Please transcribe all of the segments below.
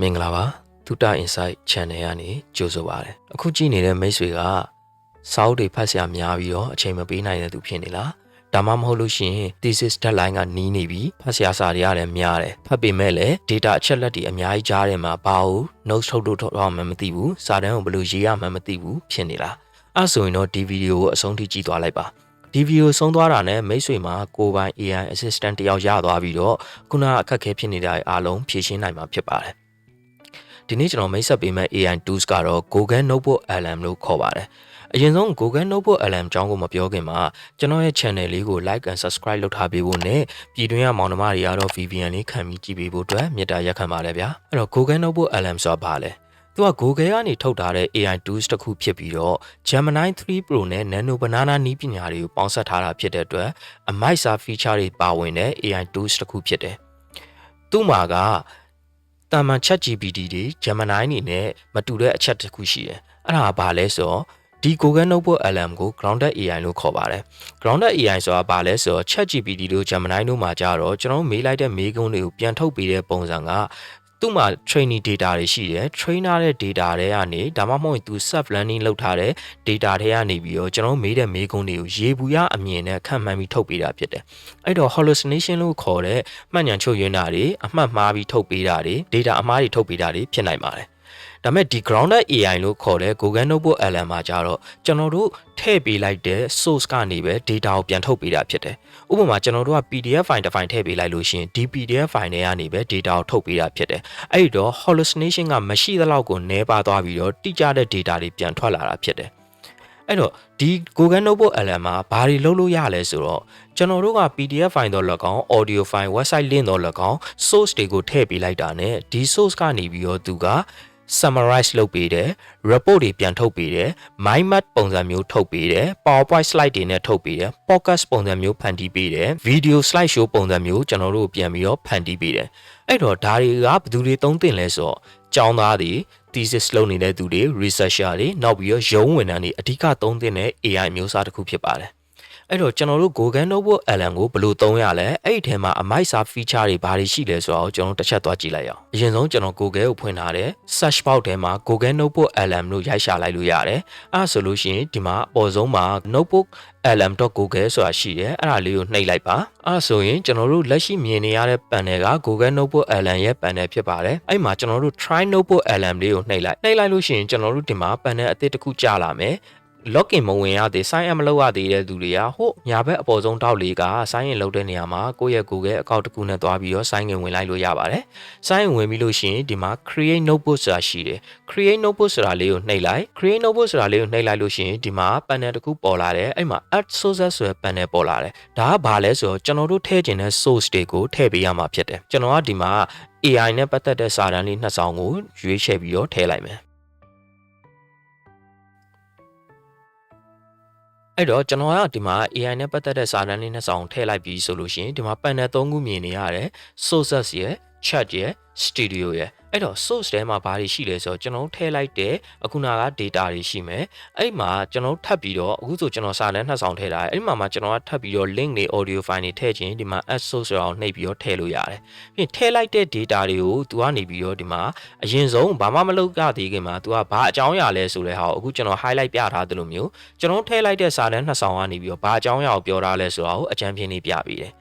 မင်္ဂလာပါသုတ Insight Channel ကနေကြိုဆိုပါရစေအခုကြည့်နေတဲ့မိတ်ဆွေကစာအုပ်တွေဖတ်ဆရာများပြီးတော့အချိန်မပေးနိုင်တဲ့သူဖြစ်နေလားဒါမှမဟုတ်လို့ရှိရင် thesis deadline ကနီးနေပြီဖတ်ဆရာစာတွေရတယ်များတယ်ဖတ်ပေမဲ့လည်း data အချက်လက်တွေအများကြီးကြားထဲမှာဘာလို့ notes ထုတ်ထုတ်ထုတ်တော့မှမသိဘူးစာတမ်းကိုဘယ်လိုရေးရမှမသိဘူးဖြစ်နေလားအဲ့ဆိုရင်တော့ဒီဗီဒီယိုကိုအဆုံးထိကြည့်သွားလိုက်ပါဒီဗီဒီယိုဆုံးသွားတာနဲ့မိတ်ဆွေမှာကိုယ်ပိုင် AI assistant တယောက်ရသွားပြီးတော့ခုနအခက်အခဲဖြစ်နေတာအားလုံးဖြေရှင်းနိုင်မှာဖြစ်ပါတယ် ဒီနေ့ကျွန်တော်မိတ်ဆက်ပေးမယ့် AI tools ကတော့ Google Notebook LM လို့ခေါ်ပါတယ်အရင်ဆုံး Google Notebook LM ကြောင်းကိုမပြောခင်မှာကျွန်တော်ရဲ့ channel လေးကို like and subscribe လုပ်ထားပေးဖို့နဲ့ပြည်တွင်းကမောင်နှမတွေကတော့ VPN လေးခံပြီးကြည့်ပေးဖို့အတွက်မေတ္တာရက်ခံပါတယ်ဗျာအဲ့တော့ Google Notebook LM ဆိုတာဘာလဲသူက Google ကနေထုတ်ထားတဲ့ AI tools တစ်ခုဖြစ်ပြီးတော့ Gemini 3 Pro နဲ့ Nano Banana နည်းပညာတွေကိုပေါင်းစပ်ထားတာဖြစ်တဲ့အတွက်အမိုက်စာ feature တွေပါဝင်တဲ့ AI tools တစ်ခုဖြစ်တယ်။သူ့မှာက တာမန် ChatGPT တွေ Gemini နေနဲ့မတူတဲ့အချက်တစ်ခုရှိတယ်။အဲ့ဒါကဘာလဲဆိုတော့ဒီ Google Notebook LM ကို grounded AI လို့ခေါ်ပါတယ်။ grounded AI ဆိုတာဘာလဲဆိုတော့ ChatGPT တို့ Gemini တို့မှာကြတော့ကျွန်တော်မေးလိုက်တဲ့မေးခွန်းတွေကိုပြန်ထုတ်ပေးတဲ့ပုံစံက သူ့မှာ training data တွေရှိတယ် trainer တဲ့ data တွေကနေဒါမှမဟုတ်သူ self learning လုပ်ထားတဲ့ data တွေကနေပြီးတော့ကျွန်တော်မေးတဲ့မေးခွန်းတွေကိုရေဘူးရအမြင်နဲ့ခံမှန်းပြီးထုတ်ပေးတာဖြစ်တယ်အဲ့တော့ hallucination လို့ခေါ်တဲ့မှတ်ဉာဏ်ချုပ်ယွင်းတာတွေအမှတ်မှားပြီးထုတ်ပေးတာတွေ data အမှားတွေထုတ်ပေးတာတွေဖြစ်နိုင်ပါတယ် ဒါမဲ့ဒီ grounded AI လို့ခေါ်တဲ့ Google Notebook LM မှာကြတော့ကျွန်တော်တို့ထည့်ပေးလိုက်တဲ့ source ကနေပဲ data ကိုပြန်ထုတ်ပေးတာဖြစ်တယ်။ဥပမာကျွန်တော်တို့က PDF file တစ် file ထည့်ပေးလိုက်လို့ရှိရင်ဒီ PDF file တွေကနေပဲ data ကိုထုတ်ပေးတာဖြစ်တယ်။အဲ့ဒီတော့ hallucination ကမရှိသလောက်ကိုနည်းပါသွားပြီးတော့တိကျတဲ့ data တွေပြန်ထွက်လာတာဖြစ်တယ်။အဲ့တော့ဒီ Google Notebook LM မှာဘာတွေလုပ်လို့ရလဲဆိုတော့ကျွန်တော်တို့က PDF file တော့၎င်း audio file website link တော့၎င်း source တွေကိုထည့်ပေးလိုက်တာ ਨੇ ဒီ source ကနေပြီးတော့သူက summarize လုပ်ပေးတယ် report တွေပြန်ထုတ်ပေးတယ် mind map ပုံစံမျိုးထုတ်ပေးတယ် powerpoint slide တွေနဲ့ထုတ်ပေးတယ် podcast ပုံစံမျိုးဖန်တီးပေးတယ် video slide show ပုံစံမျိုးကျွန်တော်တို့ပြန်ပြီးတော့ဖန်တီးပေးတယ်အဲ့တော့ဒါတွေကဘယ်သူတွေသုံးသင့်လဲဆိုတော့ကျောင်းသားတွေ thesis လုပ်နေတဲ့သူတွေ researcher တွေနောက်ပြီးတော့ရုံးဝန်ထမ်းတွေအဓိကသုံးသင့်တဲ့ AI မျိုးစားတစ်ခုဖြစ်ပါတယ် အဲ့တော့ကျွန်တော်တို့ Google Notebook LM ကိုဘယ်လိုသုံးရလဲအဲ့ဒီထဲမှာအမိုက်စာ feature တွေဘာတွေရှိလဲဆိုတော့ကျွန်တော်တစ်ချက်သွားကြည့်လိုက်အောင်အရင်ဆုံးကျွန်တော် Google ကိုဖွင့်ထားတယ် search box ထဲမှာ Google Notebook LM လို့ရိုက်ရှာလိုက်လို့ရတယ်အဲ့ဆိုလို့ရှိရင်ဒီမှာအပေါ်ဆုံးမှာ notebook lm.google ဆိုတာရှိတယ်အဲ့ဒါလေးကိုနှိပ်လိုက်ပါအဲ့ဆိုရင်ကျွန်တော်တို့လက်ရှိမြင်နေရတဲ့ panel က Google Notebook LM ရဲ့ panel ဖြစ်ပါတယ်အဲ့မှာကျွန်တော်တို့ try notebook lm လေးကိုနှိပ်လိုက်နှိပ်လိုက်လို့ရှိရင်ကျွန်တော်တို့ဒီမှာ panel အသစ်တစ်ခုကြာလာမယ် login မဝင်ရသေး sign up မလုပ်ရသေးတဲ့သူတွေကဟိုညာဘက်အပေါ်ဆုံးတောက်လေးက sign in လုပ်တဲ့နေရာမှာကိုယ့်ရဲ့ Google account တစ်ခုနဲ့တွားပြီးတော့ sign in ဝင်လိုက်လို့ရပါတယ်။ sign in ဝင်ပြီးလို့ရှိရင်ဒီမှာ create notebook ဆိုတာရှိတယ်။ create notebook ဆိုတာလေးကိုနှိပ်လိုက် create notebook ဆိုတာလေးကိုနှိပ်လိုက်လို့ရှိရင်ဒီမှာ panel တစ်ခုပေါ်လာတယ်အဲ့မှာ add sources ဆိုတဲ့ panel ပေါ်လာတယ်။ဒါကဘာလဲဆိုတော့ကျွန်တော်တို့ထည့်ခြင်းတဲ့ source တွေကိုထည့်ပေးရမှာဖြစ်တယ်။ကျွန်တော်ကဒီမှာ AI နဲ့ပတ်သက်တဲ့စာတမ်းလေးနှစ်စောင်ကိုရွေးချယ်ပြီးတော့ထည့်လိုက်မယ် အဲ့တော့ကျွန်တော်ကဒီမှာ AI နဲ့ပတ်သက်တဲ့စာတမ်းလေးနှစ်ဆောင်ထည့်လိုက်ပြီးဆိုလို့ရှိရင်ဒီမှာ panel ၃ခုမြင်နေရတယ် sources ရယ် chat ရယ် studio ရယ်အဲ့တော့ source ထဲမှာဘာတွေရှိလဲဆိုတော့ကျွန်တော်ထည့်လိုက်တဲ့အခုနာက data တွေရှိမယ်အဲ့မှာကျွန်တော်ထပ်ပြီးတော့အခုဆိုကျွန်တော်စာတမ်းနှစ်ဆောင်ထည့်ထားတယ်အဲ့မှာမှကျွန်တော်ကထပ်ပြီးတော့ link တွေ audio file တွေထည့်ခြင်းဒီမှာ add source ဆိုတာကိုနှိပ်ပြီးတော့ထည့်လို့ရတယ်ပြီးထည့်လိုက်တဲ့ data တွေကိုသူကနေပြီးတော့ဒီမှာအရင်ဆုံးဘာမှမလုပ်ရသေးခင်မှာသူကဘာအကြောင်းအရာလဲဆိုတဲ့ဟာကိုအခုကျွန်တော် highlight ပြထားသလိုမျိုးကျွန်တော်ထည့်လိုက်တဲ့စာတမ်းနှစ်ဆောင်ကနေပြီးတော့ဘာအကြောင်းအရာကိုပြောထားလဲဆိုတာကိုအကြံပြင်းလေးပြပေးတယ်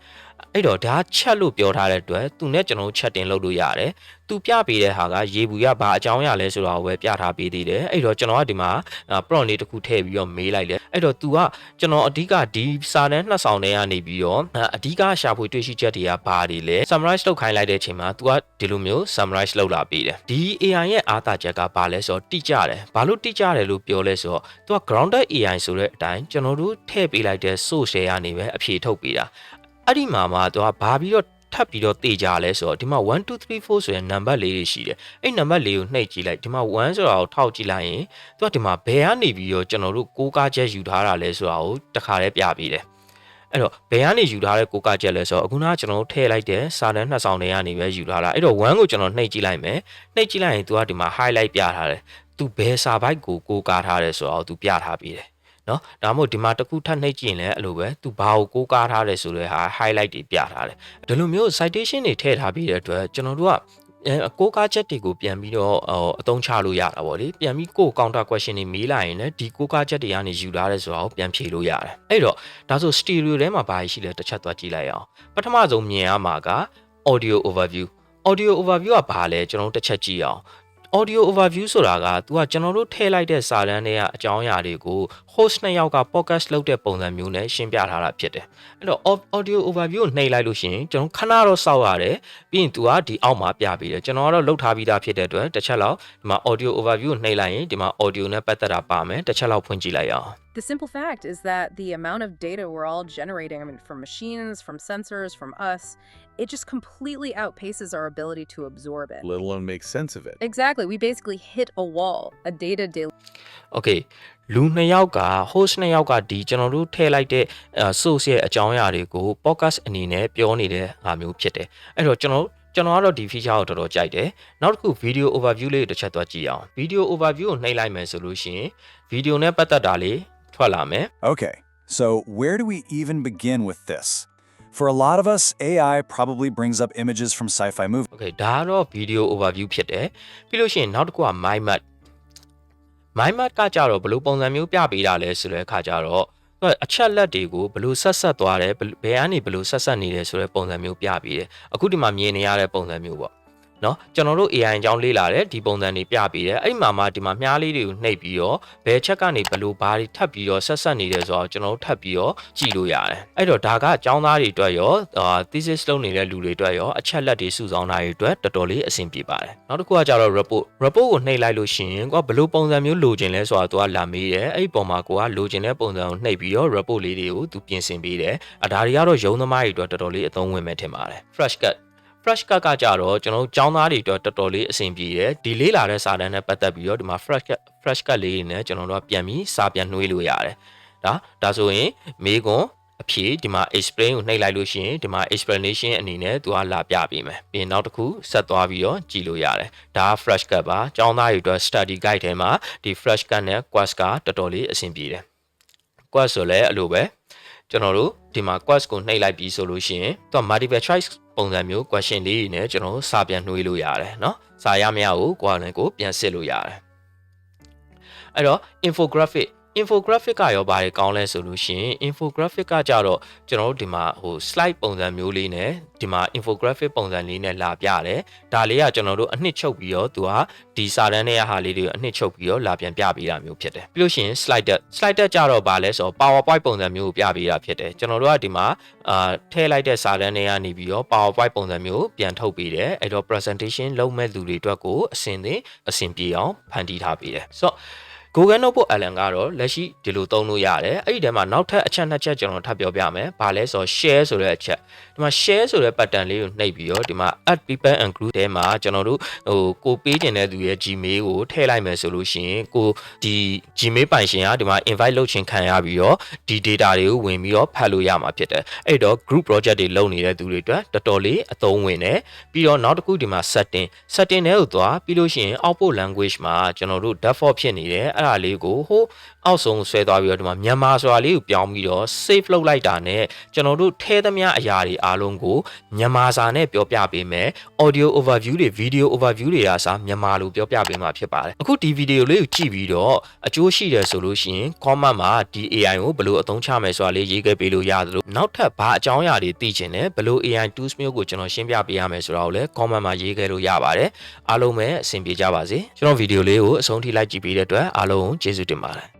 အဲ့တော့ဒါချက်လို့ပြောထားတဲ့အတွက်သူနဲ့ကျွန်တော်ချက်တင်လုပ်လို့ရတယ်။သူပြပေးတဲ့ဟာကရေဘူးရဘာအကြောင်းရလဲဆိုတာကိုပဲပြထားပေးသေးတယ်။အဲ့တော့ကျွန်တော်ကဒီမှာ prompt လေးတစ်ခုထည့်ပြီးတော့မေးလိုက်တယ်။အဲ့တော့ तू ကကျွန်တော်အဓိကဒီစာတန်းနှစ်ဆောင်ထဲကနေပြီးတော့အဓိကရှာဖွေတွေ့ရှိချက်တွေကဘာတွေလဲ summarize လုပ်ခိုင်းလိုက်တဲ့အချိန်မှာ तू ကဒီလိုမျိုး summarize လုပ်လာပေးတယ်။ဒီ AI ရဲ့အားသာချက်ကဘာလဲဆိုတော့တိကျတယ်။ဘာလို့တိကျတယ်လို့ပြောလဲဆိုတော့ तू က grounded AI ဆိုတဲ့အတိုင်းကျွန်တော်တို့ထည့်ပေးလိုက်တဲ့ source တွေကနေပဲအဖြေထုတ်ပေးတာ။ အဲ့ဒီမှာမှသူကဘာပြီးတော့ထပ်ပြီးတော့တေကြလဲဆိုတော့ဒီမှာ1 2 3 4ဆိုရင်နံပါတ်လေးတွေရှိတယ်အဲ့နံပါတ်လေးကိုနှိပ်ကြည့်လိုက်ဒီမှာ1ဆိုတာကိုထောက်ကြည့်လိုက်ရင်သူကဒီမှာဘယ်ကနေပြီးတော့ကျွန်တော်တို့ကိုးကားချက်ယူထားတာလဲဆိုတာကိုတခါလေးပြပေးတယ်အဲ့တော့ဘယ်ကနေယူထားတဲ့ကိုးကားချက်လဲဆိုတော့အခုနကကျွန်တော်တို့ထည့်လိုက်တဲ့စာတန်းနှစ်ဆောင်တွေကနေပဲယူထားတာအဲ့တော့1ကိုကျွန်တော်နှိပ်ကြည့်လိုက်မယ်နှိပ်ကြည့်လိုက်ရင်သူကဒီမှာ highlight ပြထားတယ်သူဘယ်စာဘိုက်ကိုကိုးကားထားတယ်ဆိုတော့သူပြထားပေးတယ် နော်ဒါမှမဟုတ်ဒီမှာတစ်ခုထပ်နှိပ်ကြည့်ရင်လည်းအဲ့လိုပဲသူဘာကိုကိုးကားထားတယ်ဆိုတဲ့ဟာ highlight တွေပြထားတယ်ဒီလိုမျိုး citation တွေထည့်ထားပြီးတဲ့အတွက်ကျွန်တော်တို့ကအဲကိုးကားချက်တွေကိုပြန်ပြီးတော့ဟိုအသုံးချလို့ရတာပေါ့လေပြန်ပြီးကို counter question တွေမေးလိုက်ရင်လည်းဒီကိုးကားချက်တွေကနေယူလာတဲ့ဆိုတာကိုပြန်ဖြေလို့ရတယ်အဲ့တော့ဒါဆို stereo ထဲမှာဘာရှိလဲတစ်ချက်သွားကြည့်လိုက်အောင်ပထမဆုံးမြင်ရမှာက audio overview audio overview ကဘာလဲကျွန်တော်တို့တစ်ချက်ကြည့်အောင် audio overview ဆိုတာက तू ကကျွန်တော်တို့ထည့်လိုက်တဲ့စာတန်းတွေကအကြောင်းအရာတွေကို host နှစ်ယောက်က podcast လုပ်တဲ့ပုံစံမျိုးနဲ့ရှင်းပြထားတာဖြစ်တယ်။အဲ့တော့ audio overview ကိုနှိပ်လိုက်လို့ရှိရင်ကျွန်တော်ခဏတော့စောက်ရတယ်။ပြီးရင် तू ကဒီအောက်မှာပြပေးတယ်။ကျွန်တော်ကတော့လုပ်ထားပြီးသားဖြစ်တဲ့အတွက်တစ်ချက်လောက်ဒီမှာ audio overview ကိုနှိပ်လိုက်ရင်ဒီမှာ audio နဲ့ပတ်သက်တာပါမယ်။တစ်ချက်လောက်ဖွင့်ကြည့်လိုက်ရအောင် The simple fact is that the amount of data we're all generating, I mean, from machines, from sensors, from us, it just completely outpaces our ability to absorb it. let alone make sense of it. Exactly. We basically hit a wall, a data daily. Okay လူနှစ်ယောက်က host နှစ်ယောက်ကဒီကျွန်တော်တို့ထည့်လိုက်တဲ့ source ရဲ့အကြောင်းအရာတွေကို podcast အနေနဲ့ပြောနေတဲ့ဟာမျိုးဖြစ်တယ်။အဲ့တော့ကျွန်တော်ကျွန်တော်ကတော့ဒီ feature ကိုတော်တော်ကြိုက်တယ်။နောက်တစ်ခု video overview လေးတစ်ချက်သွားကြည့်အောင်။ video overview ကိုနှိပ်လိုက်မယ်ဆိုလို့ရှိရင် video နဲ့ပတ်သက်တာလေး ထွက်လာမယ် Okay, so where do we even begin with this? For a lot of us, AI probably brings up images from sci fi movies. ။ Okay ဒါကတော့ video overview ဖြစ်တယ်။ပြီးလို့ရှိရင်နောက်တစ်ခုက my map my map ကကြတော့ဘယ်လိုပုံစံမျိုးပြပေးတာလဲဆိုတဲ့အခါကျတော့သူကအချက်လက်တွေကိုဘယ်လိုဆက်ဆက်သွားတယ်ဘယ်ဘယ်ကနေဘယ်လိုဆက်ဆက်နေတယ်ဆိုတဲ့ပုံစံမျိုးပြပေးတယ်။အခုဒီမှာမြင်နေရတဲ့ပုံစံမျိုးပေါ့။ နော်ကျွန်တော်တို့ AI အကြောင်းလေ့လာတယ်ဒီပုံစံတွေပြပေးတယ်အဲ့မှာမှဒီမှာမြားလေးတွေကိုနှိပ်ပြီးတော့ဘယ်ချက်ကနေဘယ်လိုဘာတွေထပ်ပြီးတော့ဆက်ဆက်နေတယ်ဆိုတော့ကျွန်တော်တို့ထပ်ပြီးတော့ကြည့်လို့ရတယ်အဲ့တော့ဒါကအကြောင်းသားတွေအတွက်ရောအာ thesis လုပ်နေတဲ့လူတွေအတွက်ရောအချက်လက်တွေစုဆောင်းတာတွေအတွက်တော်တော်လေးအဆင်ပြေပါတယ်နောက်တစ်ခုကကြတော့ report report ကိုနှိပ်လိုက်လို့ရှိရင်ကိုကဘယ်လိုပုံစံမျိုးလိုချင်လဲဆိုတာသူကလာမေးတယ်အဲ့ဒီပုံမှာကိုကလိုချင်တဲ့ပုံစံကိုနှိပ်ပြီးတော့ report လေးတွေကိုသူပြင်ဆင်ပေးတယ်အဒါတွေကတော့ရုံးသမားတွေအတွက်တော်တော်လေးအသုံးဝင်မဲ့ထင်ပါတယ် fresh cut fresh cut ကကြတော့ကျွန်တော်တို့ចောင်းသားတွေအတွက်တော်တော်လေးအဆင်ပြေတယ်ဒီလေးလာတဲ့စာတန်းနဲ့ပတ်သက်ပြီးတော့ဒီမှာ fresh cut fresh cut လေးတွေနဲ့ကျွန်တော်တို့ကပြန်ပြီးစာပြန်နှွေးလို့ရတယ်ဒါဒါဆိုရင်မေးခွန်းအဖြေဒီမှာ explain ကိုနှိပ်လိုက်လို့ရှိရင်ဒီမှာ explanation အနေနဲ့သူကလာပြပေးမယ်ပြီးရင်နောက်တစ်ခုဆက်သွားပြီးတော့ကြည့်လို့ရတယ်ဒါက fresh cut ပါចောင်းသားတွေအတွက် study guide ထဲမှာဒီ fresh cut နဲ့ quest ကတော်တော်လေးအဆင်ပြေတယ် quest ဆိုလည်းအဲ့လိုပဲ ကျွန်တော်တို့ဒီမှာ quest ကိုနှိပ်လိုက်ပြီးဆိုလို့ရှိရင်သူက multiple choice ပုံစံမျိုး question လေးတွေနဲ့ကျွန်တော်တို့စာပြန်နှွေးလို့ရတယ်เนาะစာရမရကိုကိုယ်လည်းကိုပြန်စစ်လို့ရတယ်အဲ့တော့ infographic infographic ကရောဘာတွေကောင်းလဲဆိုလို့ရှိရင် infographic ကကြတော့ကျွန်တော်တို့ဒီမှာဟို slide ပုံစံမျိုးလေးနဲ့ဒီမှာ infographic ပုံစံလေးနဲ့လာပြတယ်ဒါလေးကကျွန်တော်တို့အနှစ်ချုပ်ပြီးတော့သူကဒီစာတန်းရဲ့ဟာလေးတွေကိုအနှစ်ချုပ်ပြီးတော့လာပြန်ပြပေးတာမျိုးဖြစ်တယ်ပြီးလို့ရှိရင် slide deck slide deck ကြတော့ဘာလဲဆိုတော့ powerpoint ပုံစံမျိုးကိုပြပေးတာဖြစ်တယ်ကျွန်တော်တို့ကဒီမှာအာထည့်လိုက်တဲ့စာတန်းတွေကနေပြီးတော့ powerpoint ပုံစံမျိုးပြန်ထုတ်ပေးတယ်အဲ့တော့ presentation လုပ်မဲ့လူတွေအတွက်ကိုအဆင်သင့်အဆင်ပြေအောင်ဖန်တီးထားပေးတယ်ဆိုတော့ Google Notebook Allen ကတော့လက်ရှိဒီလိုသုံးလို့ရတယ်အဲ့ဒီထဲမှာနောက်ထပ်အချက်နှစ်ချက်ကျွန်တော်ထပ်ပြောပြမယ်။ဘာလဲဆိုတော့ share ဆိုတဲ့အချက်ဒီမှာ share ဆိုတဲ့ button လေးကိုနှိပ်ပြီးတော့ဒီမှာ add people and group ထဲမှာကျွန်တော်တို့ဟိုကိုပေးတင်တဲ့သူရဲ့ Gmail ကိုထည့်လိုက်မယ်ဆိုလို့ရှိရင်ကိုဒီ Gmail ပိုင်ရှင်ကဒီမှာ invite လုပ်ခြင်းခံရပြီးတော့ဒီ data တွေကိုဝင်ပြီးတော့ဖတ်လို့ရမှာဖြစ်တယ်။အဲ့တော့ group project တွေလုပ်နေတဲ့သူတွေအတွက်တော်တော်လေးအသုံးဝင်တယ်။ပြီးတော့နောက်တစ်ခုဒီမှာ setting setting တွေကိုသွားပြီးလို့ရှိရင် output language မှာကျွန်တော်တို့ default ဖြစ်နေတယ်အဲ့ဒါလေးကိုဟို အောက်ဆုံးဆွဲသွားပြီးတော့ဒီမှာမြန်မာဆိုတာလေးကိုပြောင်းပြီးတော့ save လုပ်လိုက်တာနဲ့ကျွန်တော်တို့ထဲသမျှအရာတွေအားလုံးကိုမြန်မာစာနဲ့ပြောပြပေးမယ် audio overview တွေ video overview တွေအားစားမြန်မာလိုပြောပြပေးမှာဖြစ်ပါတယ်အခုဒီ video လေးကိုကြည့်ပြီးတော့အကျိုးရှိတယ်ဆိုလို့ရှိရင် comment မှာဒီ AI ကိုဘယ်လိုအသုံးချမယ်ဆိုတာလေးရေးခဲ့ပေးလို့ရတယ်လို့နောက်ထပ်ဘာအကြောင်းအရာတွေသိချင်တယ်ဘယ်လို AI tools မျိုးကိုကျွန်တော်ရှင်းပြပေးရမယ်ဆိုတာကိုလည်း comment မှာရေးခဲ့လို့ရပါတယ်အားလုံးပဲအဆင်ပြေကြပါစေကျွန်တော် video လေးကိုအဆုံးထိလိုက်ကြည့်ပေးတဲ့အတွက်အားလုံးကိုကျေးဇူးတင်ပါတယ်